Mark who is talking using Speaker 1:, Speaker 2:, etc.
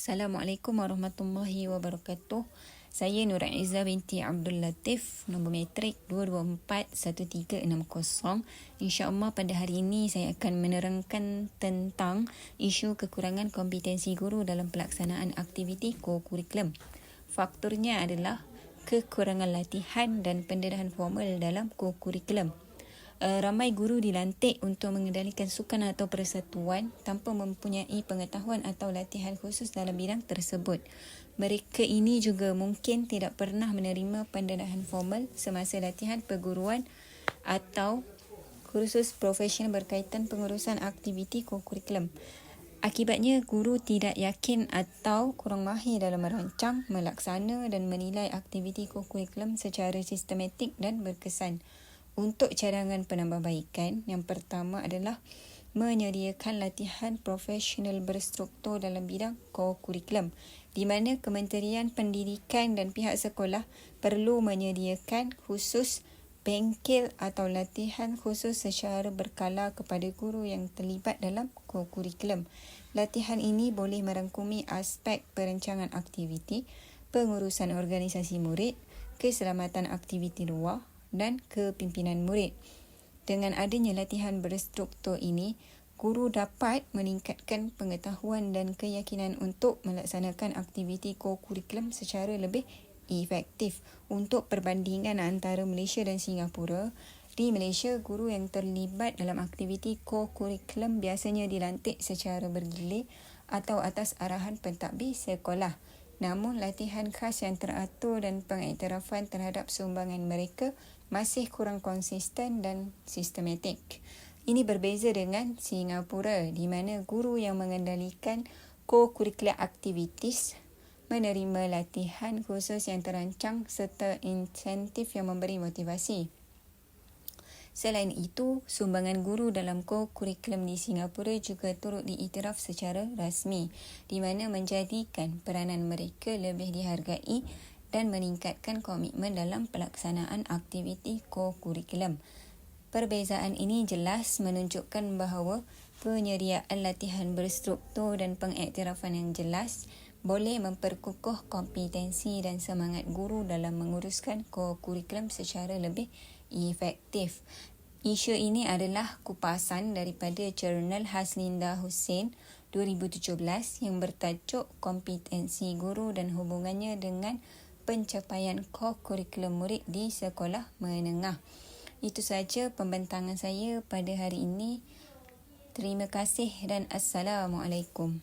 Speaker 1: Assalamualaikum warahmatullahi wabarakatuh. Saya Nur Aizah binti Abdul Latif, nombor matrik 2241360. InsyaAllah pada hari ini saya akan menerangkan tentang isu kekurangan kompetensi guru dalam pelaksanaan aktiviti co-curriculum. Faktornya adalah kekurangan latihan dan pendedahan formal dalam co-curriculum uh, ramai guru dilantik untuk mengendalikan sukan atau persatuan tanpa mempunyai pengetahuan atau latihan khusus dalam bidang tersebut. Mereka ini juga mungkin tidak pernah menerima pendedahan formal semasa latihan perguruan atau kursus profesional berkaitan pengurusan aktiviti kurikulum. Akibatnya, guru tidak yakin atau kurang mahir dalam merancang, melaksana dan menilai aktiviti kurikulum secara sistematik dan berkesan. Untuk cadangan penambahbaikan, yang pertama adalah menyediakan latihan profesional berstruktur dalam bidang co-curriculum di mana Kementerian Pendidikan dan pihak sekolah perlu menyediakan khusus bengkel atau latihan khusus secara berkala kepada guru yang terlibat dalam co-curriculum. Latihan ini boleh merangkumi aspek perancangan aktiviti, pengurusan organisasi murid, keselamatan aktiviti luar, dan kepimpinan murid. Dengan adanya latihan berstruktur ini, guru dapat meningkatkan pengetahuan dan keyakinan untuk melaksanakan aktiviti co-curriculum secara lebih efektif. Untuk perbandingan antara Malaysia dan Singapura, di Malaysia, guru yang terlibat dalam aktiviti co-curriculum biasanya dilantik secara bergilir atau atas arahan pentadbir sekolah. Namun latihan khas yang teratur dan pengiktirafan terhadap sumbangan mereka masih kurang konsisten dan sistematik. Ini berbeza dengan Singapura di mana guru yang mengendalikan co-curricular activities menerima latihan khusus yang terancang serta insentif yang memberi motivasi. Selain itu, sumbangan guru dalam co-curriculum di Singapura juga turut diiktiraf secara rasmi di mana menjadikan peranan mereka lebih dihargai dan meningkatkan komitmen dalam pelaksanaan aktiviti co-curriculum. Perbezaan ini jelas menunjukkan bahawa penyediaan latihan berstruktur dan pengiktirafan yang jelas boleh memperkukuh kompetensi dan semangat guru dalam menguruskan co-curriculum secara lebih efektif. Isu ini adalah kupasan daripada jurnal Haslinda Hussein 2017 yang bertajuk Kompetensi Guru dan Hubungannya dengan Pencapaian Co-Curriculum Murid di Sekolah Menengah. Itu saja pembentangan saya pada hari ini. Terima kasih dan Assalamualaikum.